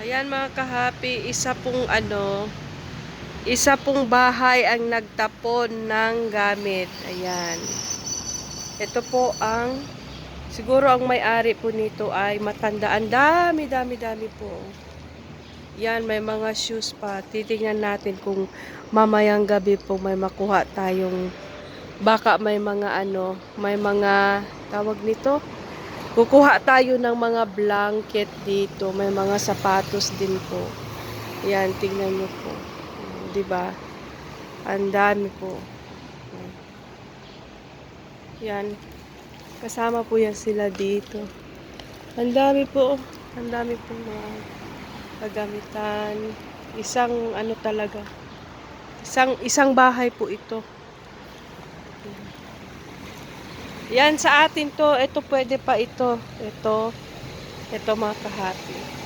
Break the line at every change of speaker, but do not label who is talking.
Ayan mga kahapi, isa pong ano, isa pong bahay ang nagtapon ng gamit. Ayan. Ito po ang, siguro ang may-ari po nito ay matanda. Ang dami, dami, dami po. Yan, may mga shoes pa. Titingnan natin kung mamayang gabi po may makuha tayong, baka may mga ano, may mga, tawag nito, Kukuha tayo ng mga blanket dito. May mga sapatos din po. Yan, tingnan nyo po. Ba? Ang dami po. Yan. Kasama po yan sila dito. Ang dami po. Ang dami po mga kagamitan. Isang ano talaga. Isang isang bahay po ito. Yan sa atin to, ito pwede pa ito. Ito, ito mga kahati.